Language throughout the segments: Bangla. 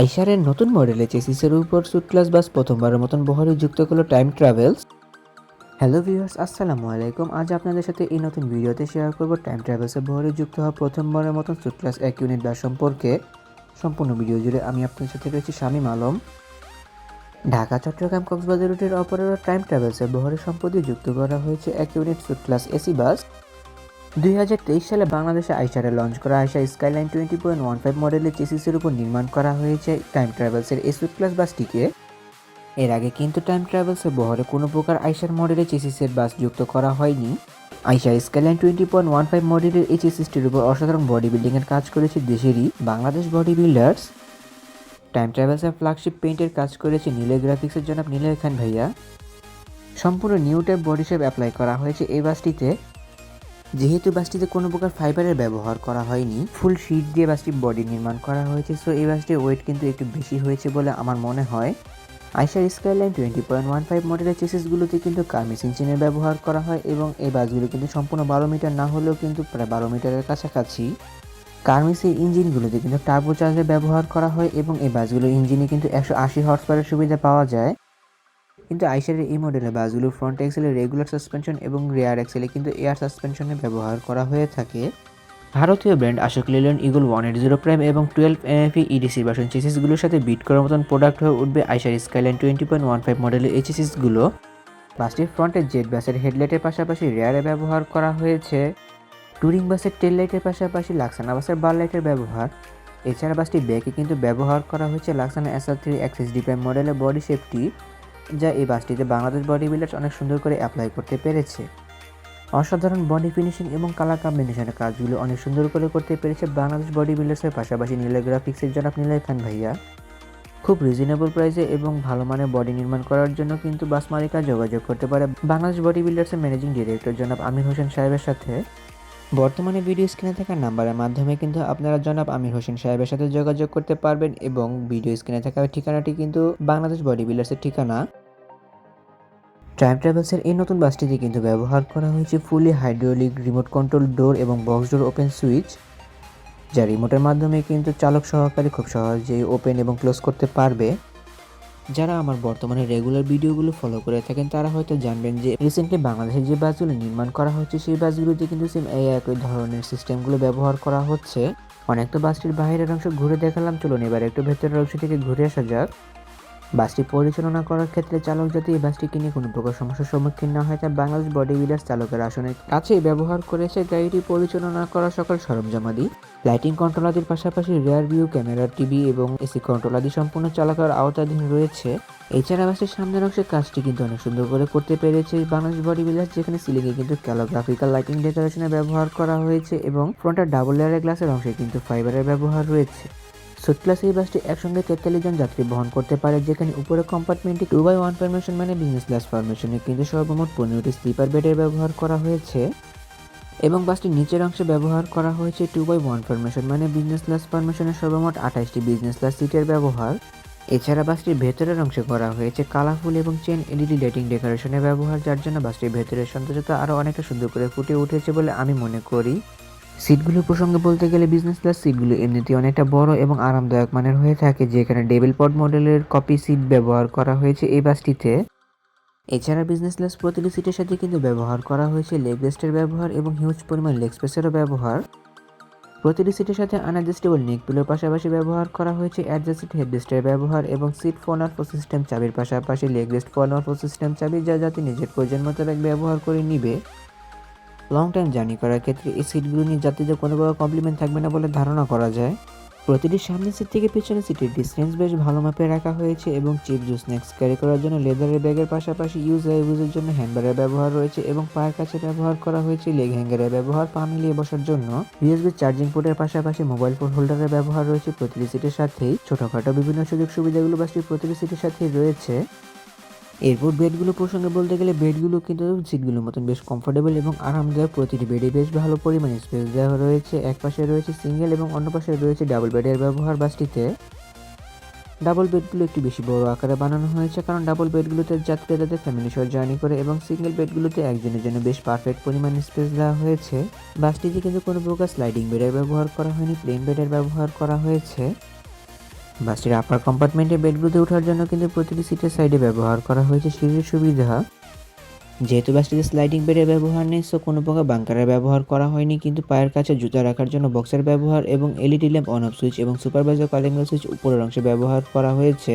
আইসারের নতুন মডেলে চেসিসের উপর সুট ক্লাস বাস প্রথমবারের মতন বহরে যুক্ত করল টাইম ট্রাভেলস হ্যালো ভিউয়ার্স আসসালামু আলাইকুম। আজ আপনাদের সাথে এই নতুন ভিডিওতে শেয়ার করব টাইম ট্রাভেলসের বহরে যুক্ত হওয়া প্রথমবারের মতন সুট ক্লাস এক ইউনিট বাস সম্পর্কে। সম্পূর্ণ ভিডিও জুড়ে আমি আপনাদের সাথে রয়েছি শামীম আলম। ঢাকা, চট্টগ্রাম, কক্সবাজার রুটের অপারেটর টাইম ট্রাভেলসের বহরে সম্প্রতি যুক্ত করা হয়েছে এক unit suite class AC bus. দুই হাজার তেইশ সালে বাংলাদেশে আইসারে লঞ্চ করা Eicher skyline twenty point one five মডেলের চেসিসের উপর নির্মাণ করা হয়েছে টাইম ট্রাভেলসের এসুট প্লাস বাসটিকে এর আগে কিন্তু টাইম ট্রাভেলসের বহরে কোনো প্রকার আইসার মডেলের চেসিসের বাস যুক্ত করা হয়নি। Eicher skyline twenty point one five মডেলের এই চেসিসটির উপর অসাধারণ বডি বিল্ডিংয়ের কাজ করেছে দেশেরই বাংলাদেশ বডি বিল্ডার্স টাইম ট্রাভেলসের ফ্ল্যাগশিপ পেইন্টের কাজ করেছে নীলে গ্রাফিক্সের জনাব নীলের খান ভাইয়া। সম্পূর্ণ new type body shape apply করা হয়েছে এই বাসটিতে যেহেতু বাসটিতে কোনো প্রকার ফাইবারের ব্যবহার করা হয়নি, ফুল শিট দিয়ে বাসটির বডি নির্মাণ করা হয়েছে সো এই বাসটির ওয়েট কিন্তু একটু বেশি হয়েছে বলে আমার মনে হয়। Eicher skyline twenty point one five মডেলের চেসিসগুলোতে কিন্তু কার্মিস ইঞ্জিনের ব্যবহার করা হয় এবং এই বাসগুলো কিন্তু সম্পূর্ণ বারো মিটার না হলেও কিন্তু প্রায় বারো মিটারের কাছাকাছি। কার্মিসের ইঞ্জিনগুলোতে কিন্তু টার্বো চার্জার ব্যবহার করা হয় এবং এই বাসগুলোর ইঞ্জিনে কিন্তু একশো আশি হর্স পাওয়ারের সুবিধা পাওয়া যায়। কিন্তু আইসারের এই মডেলের বাসগুলো ফ্রন্ট এক্সেলে রেগুলার সাসপেনশন এবং রেয়ার এক্সেলে কিন্তু এয়ার সাসপেনশনে ব্যবহার করা হয়ে থাকে। ভারতীয় brand Ashok Leyland eagle one eight zero prime এবং টুয়েলভ এমএফি ইডিসি ভার্সন চেসিসগুলোর সাথে বিট করার মতন প্রোডাক্ট হয়ে উঠবে Eicher skyline twenty point one five মডেলের এই চেসিসগুলো বাসটির ফ্রন্টের জেট বাসের হেডলাইটের পাশাপাশি রেয়ারে ব্যবহার করা হয়েছে। টুরিং বাসের টেল লাইটের পাশাপাশি লাক্সানা বাসের বার লাইটের ব্যবহার। এছাড়া বাসটি ব্যাকে কিন্তু ব্যবহার করা হয়েছে Laksana SR three D prime মডেলের বডি সেফটি যা এই বাসটিতে বাংলাদেশ বডি বিল্ডার্স অনেক সুন্দর করে অ্যাপ্লাই করতে পেরেছে। অসাধারণ বডি ফিনিশিং এবং কালার কম্বিনেশনের কাজগুলো অনেক সুন্দর করে করতে পেরেছে বাংলাদেশ বডি বিল্ডার্সের পাশাপাশি নীলা গ্রাফিক্সের জনাব নীলাই খান ভাইয়া। খুব রিজনেবল প্রাইসে এবং ভালো মানের বডি নির্মাণ করার জন্য কিন্তু বাস মালিকা যোগাযোগ করতে পারে বাংলাদেশ বডি বিল্ডার্সের ম্যানেজিং ডিরেক্টর জনাব আমির হোসেন সাহেবের সাথে। বর্তমানে ভিডিও স্ক্রিনে থাকা নাম্বারের মাধ্যমে কিন্তু আপনারা জনাব আমির হোসেন সাহেবের সাথে যোগাযোগ করতে পারবেন এবং ভিডিও স্ক্রিনে থাকা ঠিকানাটি কিন্তু বাংলাদেশ বডি বিল্ডার্সের ঠিকানা। টাইম ট্রাভেলসের এই নতুন বাসটিতে কিন্তু ব্যবহার করা হয়েছে fully hydraulic remote control door এবং বক্স ডোর ওপেন সুইচ যা রিমোটের মাধ্যমে কিন্তু চালক সহকারে খুব সহজেই ওপেন এবং ক্লোজ করতে পারবে। যারা আমার বর্তমানে রেগুলার ভিডিওগুলো ফলো করে থাকেন, তারা হয়তো জানবেন যে রিসেন্টলি বাংলাদেশের যে বাসগুলো নির্মাণ করা হচ্ছে, সেই বাসগুলোতে কিন্তু সেম এই একই ধরনের সিস্টেমগুলো ব্যবহার করা হচ্ছে। অনেক তো বাসটির বাইরের অংশ ঘুরে দেখালাম, চলুন এবার একটু ভেতরের অংশ থেকে ঘুরে আসা যাক। বাসটি পরিচালনা করার ক্ষেত্রে চালক যাতে এই বাসটিকে নিয়ে কোনো প্রকার সমস্যার সম্মুখীন না হয়, তা বাংলাদেশ বডি বিল্ডার্স চালকের আসনের কাছেই ব্যবহার করেছে গাড়িটি পরিচালনা করা সকল সরঞ্জামাদি। লাইটিং কন্ট্রোল আদির পাশাপাশি রেয়ার ভিউ ক্যামেরা টিভি এবং এসি কন্ট্রোল আদি সম্পূর্ণ চালকের আওতাধীন রয়েছে। এছাড়া বাসের সামনের অংশের কাজটি কিন্তু অনেক সুন্দর করে করতে পেরেছে বাংলাদেশ বডি বিল্ডার্স যেখানে সিলিংয়ে কিন্তু ক্যালোগ্রাফিক্যাল লাইটিং ডেকোরেশনের ব্যবহার করা হয়েছে এবং ফ্রন্টের ডাবল লেয়ারের গ্লাসের অংশে কিন্তু ফাইবারের ব্যবহার রয়েছে। সুট ক্লাস এই বাসটি একসঙ্গে তেতাল্লিশ জন যাত্রী বহন করতে পারে, যেখানে উপরে কম্পার্টমেন্টে টু বাই ওয়ান ফরমেশন মানে বিজনেস ক্লাস ফরমেশনে কিন্তু সর্বমোট পনেরোটি স্লিপার বেডের ব্যবহার করা হয়েছে এবং বাসটির নিচের অংশে ব্যবহার করা হয়েছে টু বাই ওয়ান ফরমেশন মানে বিজনেস ক্লাস ফরমেশনের সর্বমোট আঠাশটি বিজনেস ক্লাস সিটের ব্যবহার। এছাড়া বাসটির ভেতরের অংশে করা হয়েছে কালারফুল এবং চেন এলইডি লাইটিং ডেকোরেশনের ব্যবহার, যার জন্য বাসটির ভেতরের সৌন্দর্যতা আরও অনেকটা সুন্দর করে ফুটে উঠেছে বলে আমি মনে করি। সিটগুলো প্রসঙ্গে বলতে গেলে বিজনেস ক্লাস সিটগুলো এমনিতেই অনেকটা বড় এবং আরামদায়ক মানের হয়ে থাকে, যেখানে ডেবিল পড মডেলের কপি সিট ব্যবহার করা হয়েছে এই বাসটিতে। এছাড়া বিজনেস ক্লাস প্রতিটি সিটের সাথে কিন্তু ব্যবহার করা হয়েছে লেগ রেস্টের ব্যবহার এবং হিউজ পরিমাণ লেগ স্পেসেরও ব্যবহার। প্রতিটি সিটের সাথে আনএডজাস্টেবল নেক পিলোর পাশাপাশি ব্যবহার করা হয়েছে অ্যাডজাস্টেড হেডরেস্টের ব্যবহার এবং সিট ফোন আর সিস্টেম চাবির পাশাপাশি লেগ রেস্ট ফোন আর সিস্টেম চাবি যা যাতে নিজের প্রয়োজন মোতাবেক ব্যবহার করে নিবে। লং টাইম জার্নি করার ক্ষেত্রে এই সিটগুলো নিয়ে যাত্রীদের কোনো প্রকার কমপ্লিমেন্ট থাকবে না বলে ধারণা করা যায়। প্রতিটি সামনের সিট থেকে পিছনের সিটের ডিস্টেন্স বেশ ভালো মাপে রাখা হয়েছে এবং চিপস ও স্ন্যাক্স ক্যারি করার জন্য লেদারের ব্যাগের পাশাপাশি ইউজ ইউজের জন্য হ্যান্ডবারের ব্যবহার রয়েছে এবং পায়ের কাছে ব্যবহার করা হয়েছে লেগ হ্যাঙ্গারের ব্যবহার পা মিলিয়ে বসার জন্য। ইউএসবি চার্জিং পোর্টের পাশাপাশি মোবাইল ফোন হোল্ডারের ব্যবহার রয়েছে প্রতিটি সিটের সাথেই। ছোটখাটো বিভিন্ন সুযোগ সুবিধাগুলো বাসটির প্রতিটি সিটের সাথেই রয়েছে। এরপর বেডগুলো প্রসঙ্গে বলতে গেলে বেডগুলো কিন্তু সিটগুলোর মতন বেশ কমফোর্টেবল এবং আরামদায়ক। প্রতিটি বেডে বেশ ভালো পরিমাণে স্পেস দেওয়া রয়েছে। এক পাশে রয়েছে সিঙ্গেল এবং অন্য পাশে রয়েছে ডাবল বেডের ব্যবহার বাসটিতে। ডাবল বেডগুলো একটু বেশি বড় আকারে বানানো হয়েছে কারণ ডাবল বেডগুলোতে যাত্রীরা তাদের ফ্যামিলি সহ জার্নি করে এবং সিঙ্গেল বেডগুলোতে একজনের জন্য বেশ পারফেক্ট পরিমাণে স্পেস দেওয়া হয়েছে। বাসটিতে কিন্তু কোনো প্রকার স্লাইডিং বেডের ব্যবহার করা হয়নি প্লেন বেডের ব্যবহার করা হয়েছে। বাসটির আপার কম্পার্টমেন্টে বেডগুলোতে ওঠার জন্য কিন্তু প্রতিটি সিটের সাইডে ব্যবহার করা হয়েছে সিঁড়ির সুবিধা। যেহেতু বাসটিতে স্লাইডিং বেডের ব্যবহার নেই সো কোনো প্রকার বাংকারের ব্যবহার করা হয়নি, কিন্তু পায়ের কাছে জুতা রাখার জন্য বক্সের ব্যবহার এবং LED lamp on off switch এবং সুপারভাইজার কলিং সুইচ উপরের অংশে ব্যবহার করা হয়েছে।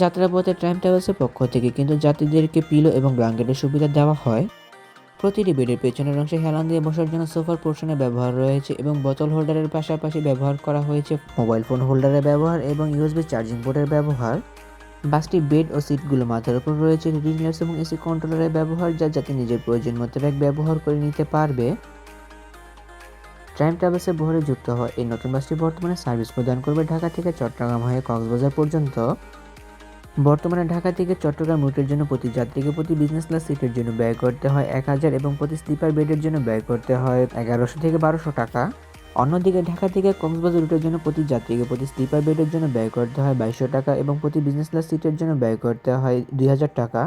যাত্রাপথে ট্রাইম ট্রাভেলসের পক্ষ থেকে কিন্তু যাত্রীদেরকে পিলো এবং ব্ল্যাঙ্কেটের সুবিধা দেওয়া হয়। প্রতিটি বেডের পেছনের অংশে হেলান দিয়ে বসার জন্য সোফার পোর্শনের ব্যবহার রয়েছে এবং বোতল হোল্ডারের পাশাপাশি ব্যবহার করা হয়েছে মোবাইল ফোন হোল্ডারের ব্যবহার এবং ইউএসবি চার্জিং পোর্টের ব্যবহার। বাসটি বেড ও সিটগুলো মাথার উপর রয়েছে, রিডিং লাইটস এবং এসি কন্ট্রোলারের ব্যবহার, যা যাতে নিজের প্রয়োজন মতো ব্যাগ ব্যবহার করে নিতে পারবে। ট্রাইম ট্রাভেলসের বহরে যুক্ত হওয়া এই নতুন বাসটি বর্তমানে সার্ভিস প্রদান করবে ঢাকা থেকে চট্টগ্রাম হয়ে কক্সবাজার পর্যন্ত। বর্তমানে ঢাকা থেকে চট্টগ্রাম রুটের জন্য প্রতি যাত্রীকে প্রতি বিজনেস ক্লাস সিটের জন্য ব্যয় করতে হয় এক হাজার এবং প্রতি স্লিপার বেডের জন্য ব্যয় করতে হয় এগারোশো থেকে বারোশো টাকা। অন্যদিকে ঢাকা থেকে কক্সবাজার রুটের জন্য প্রতি যাত্রীকে প্রতি স্লিপার বেডের জন্য ব্যয় করতে হয় বাইশশো টাকা এবং প্রতি বিজনেস ক্লাস সিটের জন্য ব্যয় করতে হয় দুই হাজার টাকা।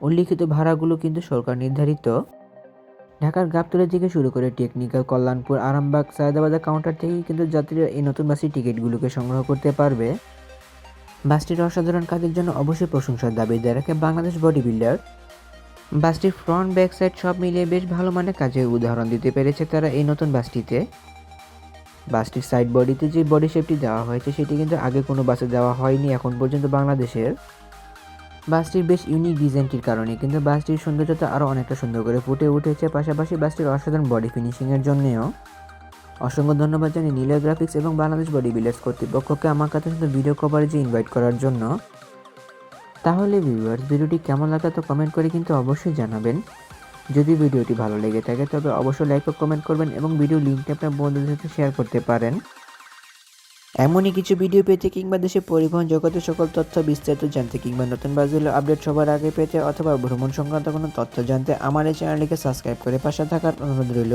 উল্লিখিত ভাড়াগুলো কিন্তু সরকার নির্ধারিত। ঢাকার গাবতলা থেকে শুরু করে টেকনিক্যাল কল্যাণপুর, আরামবাগ, সায়দাবাদের কাউন্টার থেকেই কিন্তু যাত্রীরা এই নতুন বাসের টিকিটগুলোকে সংগ্রহ করতে পারবে। বাসটির অসাধারণ কাজের জন্য অবশ্যই প্রশংসার দাবি। দেয় রাখে বাংলাদেশ বডি বিল্ডার বাসটির ফ্রন্ট ব্যাক সাইড সব মিলিয়ে বেশ ভালো মানের কাজের উদাহরণ দিতে পেরেছে তারা এই নতুন বাসটিতে। বাসটির সাইড বডিতে যে বডি শেপটি দেওয়া হয়েছে, সেটি কিন্তু আগে কোনো বাসে দেওয়া হয়নি, এখন পর্যন্ত বাংলাদেশের। বাসটির বেশ ইউনিক ডিজাইনটির কারণে কিন্তু বাসটির সৌন্দর্যতা আরও অনেকটা সুন্দর করে ফুটে উঠেছে, পাশাপাশি বাসটির অসাধারণ বডি ফিনিশিংয়ের জন্যেও। অসংখ্য ধন্যবাদ জানি নীলা গ্রাফিক্স এবং বাংলাদেশ বডি বিল্ডার্স কর্তৃপক্ষকে আমার কাছে শুধু ভিডিও কভারেজে ইনভাইট করার জন্য। তাহলে ভিউয়ার্স ভিডিওটি কেমন লাগল তো কমেন্ট করে কিন্তু অবশ্যই জানাবেন। যদি ভিডিওটি ভালো লেগে থাকে, তবে অবশ্যই লাইক ও কমেন্ট করবেন এবং ভিডিও লিঙ্কটি আপনার বন্ধুদের সাথে শেয়ার করতে পারেন। এমনই কিছু ভিডিও পেতে কিংবা দেশে পরিবহন জগতের সকল তথ্য বিস্তারিত জানতে কিংবা নতুন বাসগুলো আপডেট সবার আগে পেতে অথবা ভ্রমণ সংক্রান্ত কোনো তথ্য জানতে আমার এই চ্যানেলটিকে সাবস্ক্রাইব করে পাশে থাকার অনুরোধ রইল।